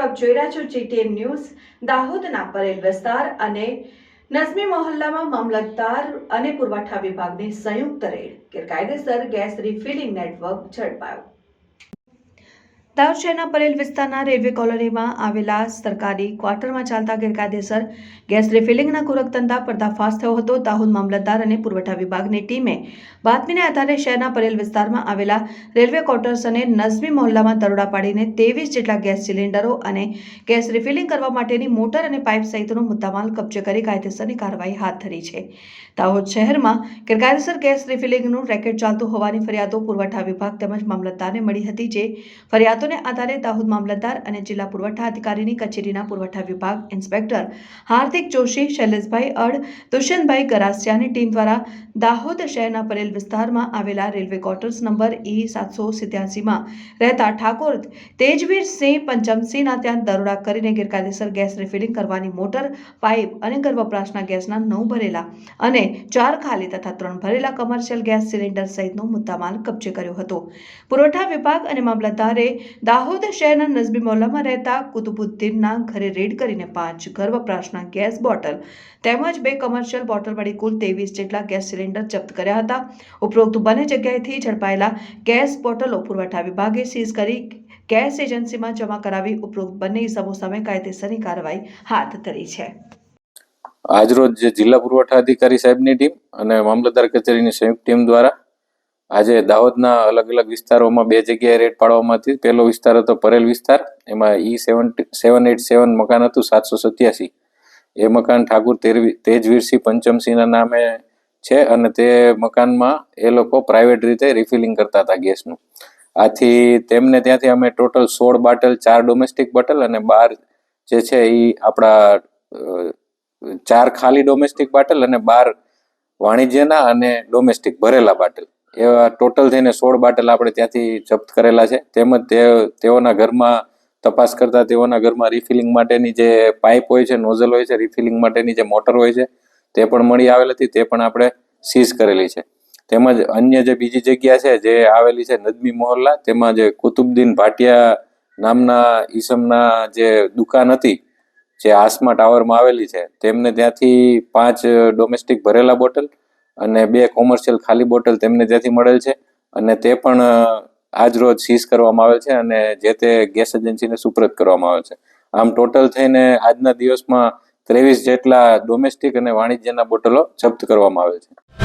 આપ જોઈ રહ્યા છો જીટીએન ન્યૂઝ, દાહોદના પરેલ વિસ્તાર અને નજમી મોહલ્લામાં મામલતદાર અને પુરવઠા વિભાગની સંયુક્ત રેડ, ગેરકાયદેસર ગેસ રિફિલિંગ નેટવર્ક ઝડપાયો. દાહોદ શહેરના પરેલ વિસ્તારના રેલવે કોલોનીમાં આવેલા સરકારી ક્વાર્ટરમાં ચાલતા ગેરકાયદેસર ગેસ રિફિલિંગના કુરકતંતા પર્દાફાશ થયો હતો. દાહોદ મામલતદાર અને પુરવઠા વિભાગની ટીમે બાતમીને આધારે શહેરના પરેલ વિસ્તારમાં આવેલા રેલવે ક્વાર્ટર્સ અને નઝમી મોહલ્લામાં દરોડા પાડીને ત્રેવીસ જેટલા ગેસ સિલિન્ડરો અને ગેસ રિફિલિંગ કરવા માટેની મોટર અને પાઇપ સહિતનો મુદ્દામાલ કબજે કરી કાયદેસરની કાર્યવાહી હાથ ધરી છે. દાહોદ શહેરમાં ગેરકાયદેસર ગેસ રિફિલિંગનું રેકેટ ચાલતું હોવાની ફરિયાદો પુરવઠા વિભાગ તેમજ મામલતદારને મળી હતી, જે ફરિયાદોને આધારે દાહોદ મામલતદાર અને જિલ્લા પુરવઠા અધિકારીની કચેરીના પુરવઠા વિભાગ ઇન્સ્પેક્ટર હાર્દિક જોશી, શૈલેષભાઈ અડ, દુષ્યંતભાઈ ગરાસિયાની ટીમ દ્વારા દાહોદ શહેરના પરેલ વિસ્તારમાં આવેલા રેલવે ક્વાર્ટર્સ નંબર ઈ સાતસો સિત્યાસીમાં રહેતા ઠાકોર તેજવીરસિંહ પંચમસિંહના ત્યાં દરોડા કરીને ગેરકાયદેસર ગેસ રિફિલિંગ કરવાની મોટર, પાઇપ અને ઘર વપરાશના ગેસના નવ ભરેલા અને ચાર ખાલી તથા ત્રણ ભરેલા કમર્શિયલ ગેસ સિલિન્ડર સહિતનો મુદ્દામાલ કબજે કર્યો હતો. પુરવઠા વિભાગ અને મામલતદારે દાહોદ શહેરના નઝબી મોહલ્લામાં રહેતા કુતુબુદ્દીનના ઘરે રેડ કરીને પાંચ ઘર વપરાશના ગેસ બોટલ તેમજ બે કમર્શિયલ બોટલ મળી કુલ ત્રેવીસ જેટલા ગેસ સિલિન્ડર જપ્ત કર્યા હતા. ઉપરોક્ત બંને જગ્યાએથી ઝડપાયેલા ગેસ બોટલો પુરવઠા વિભાગે સીઝ કરી ગેસ એજન્સીમાં જમા કરાવી ઉપરોક્ત બંને ઇસમો સામે કાયદેસરની કાર્યવાહી હાથ ધરી છે. આજરોજ જિલ્લા પુરવઠા અધિકારી સાહેબની ટીમ અને મામલતદાર કચેરીની સંયુક્ત ટીમ દ્વારા આજે દાહોદના અલગ અલગ વિસ્તારોમાં બે જગ્યાએ રેડ પાડવામાં હતી પહેલો વિસ્તાર હતો પરેલ વિસ્તાર. એમાં ઈ સેવન સેવન એટ સેવન મકાન હતું, સાતસો સત્યાસી. એ મકાન ઠાકુર તેજવીરસિંહ પંચમસિંહના નામે છે અને તે મકાનમાં એ લોકો પ્રાઇવેટ રીતે રિફિલિંગ કરતા હતા ગેસનું. આથી તેમને ત્યાંથી અમે ટોટલ સોળ બાટલ, ચાર ડોમેસ્ટિક બોટલ અને બાર જે છે એ આપણા ચાર ખાલી ડોમેસ્ટિક બાટલ અને બાર વાણિજ્યના અને ડોમેસ્ટિક ભરેલા બાટલ. એવા ટોટલ થઈને સોળ બાટલ આપણે ત્યાંથી જપ્ત કરેલા છે. તેમજ તે, તેઓના ઘરમાં તપાસ કરતા તેઓના ઘરમાં રિફિલિંગ માટેની જે પાઇપ હોય છે નોઝલ હોય છે રિફિલિંગ માટેની જે મોટર હોય છે, તે પણ મળી આવેલ હતી, તે પણ આપણે સીઝ કરેલી છે. તેમજ અન્ય જે બીજી જગ્યા છે, જે આવેલી છે નદમી મોહલ્લા, તેમાં જે કુતુબદ્દીન ભાટિયા નામના ઈસમના જે દુકાન હતી, જે આસમા ટાવરમાં આવેલી છે, તેમને ત્યાંથી પાંચ ડોમેસ્ટિક ભરેલા બોટલ અને બે કોમર્શિયલ ખાલી બોટલ તેમને ત્યાંથી મળેલ છે. અને તે પણ આજ રોજ સીઝ કરવામાં આવેલ છે અને જે તે ગેસ એજન્સીને સુપ્રત કરવામાં આવેલ છે. આમ ટોટલ થઈને આજના દિવસમાં ત્રેવીસ જેટલા ડોમેસ્ટિક અને વાણિજ્યના બોટલો જપ્ત કરવામાં આવેલ છે.